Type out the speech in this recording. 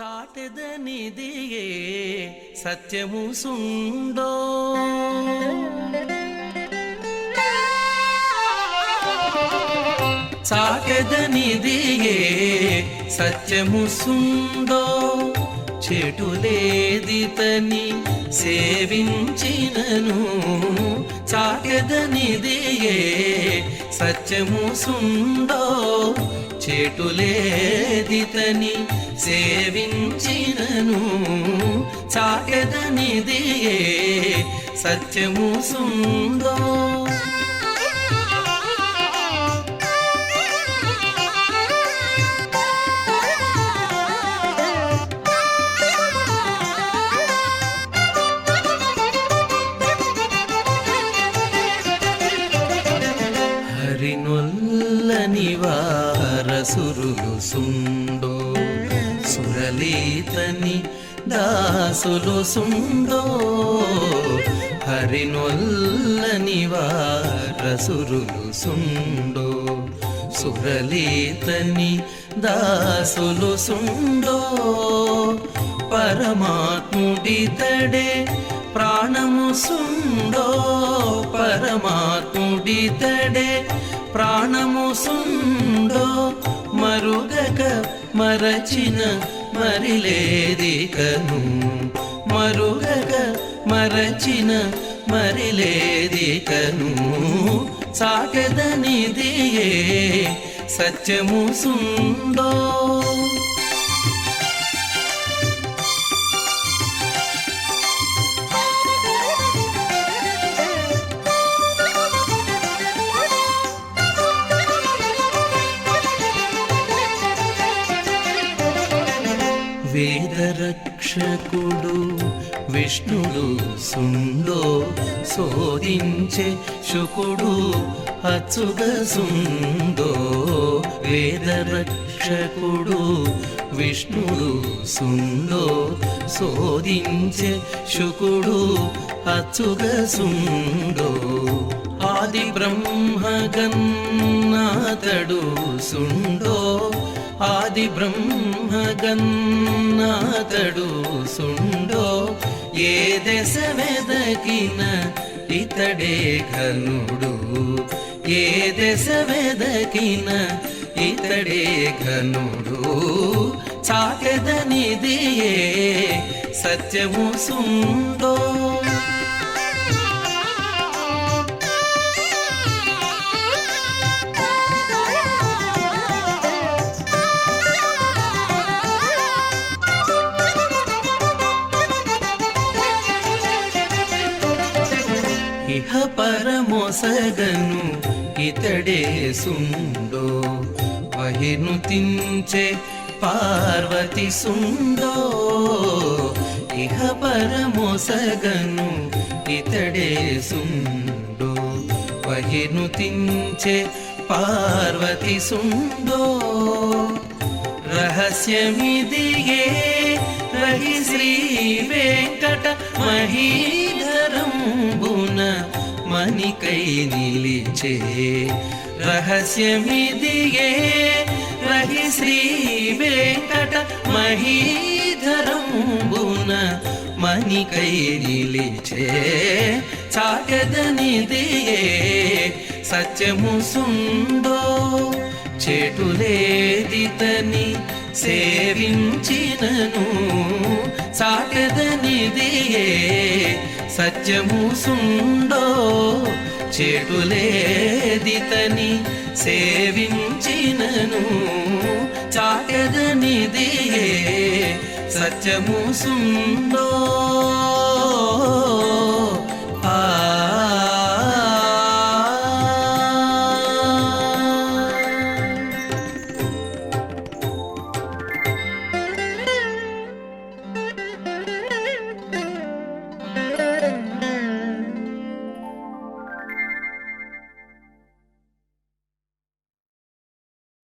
చాటెదనిదియే సత్యము సుండో. చాటెదనిదియే సత్యము సుండో. చెటులేదితని సేవించినను చాటెదనిదియే సత్యము సుండో చెటులేదితని సేవించినను చాటెదనిదియే సత్యము సుందో. హరినొల్లని వారసురులు సుండో సురలీతని దాసులు సుండో హరినొల్లని వారసురులు సుండో సురలీతని దాసులు సుండో పరమాత్ముడితడే ప్రాణము సుండో పరమాత్ముడితడే ప్రాణము సుండో మరుగక మరచిన మరిలేది కను. మరుగక మరచిన మరిలేది కను. సాగదనిదియే సత్యము సుండో వేదరక్షకుడు విష్ణుడు సుండో శోధించే శుకుడు అచ్చుగ సుందో వేదరక్షకుడు విష్ణుడు సుందో శోధించే శుకుడు అచ్చుగ సుందో ఆది బ్రహ్మగన్నాతడు సుండో. ఆది బ్రహ్మగన్నాతడు సుండో. ఏ దశ వెదకిన ఇతడే ఘనుడు. ఏ దశ వెదకిన ఇతడే ఘనుడు. చాకెదనిదియే సత్యము సుండో. ఇహ పరమొసగను ఇతడే సుండో వహిను తించే పార్వతి సుండో ఇహ పరమొసగను ఇతడే సుండో వహిను తించే పార్వతి సుండో రహస్యమిదియే రహి శ్రీ వెంకట మహీధరంబున మణికై నిలిచే రహస్యమిదియే రహి శ్రీ వెంకట మహీధరంబున మణికై నిలిచే చాటదనిదియే సత్యము సుందో చెటులేదితని సేవించినను సాగదనిదియే సత్యము సుండో చెటులేదితని సేవించినను చాటదనిదియే సత్యము సుండో.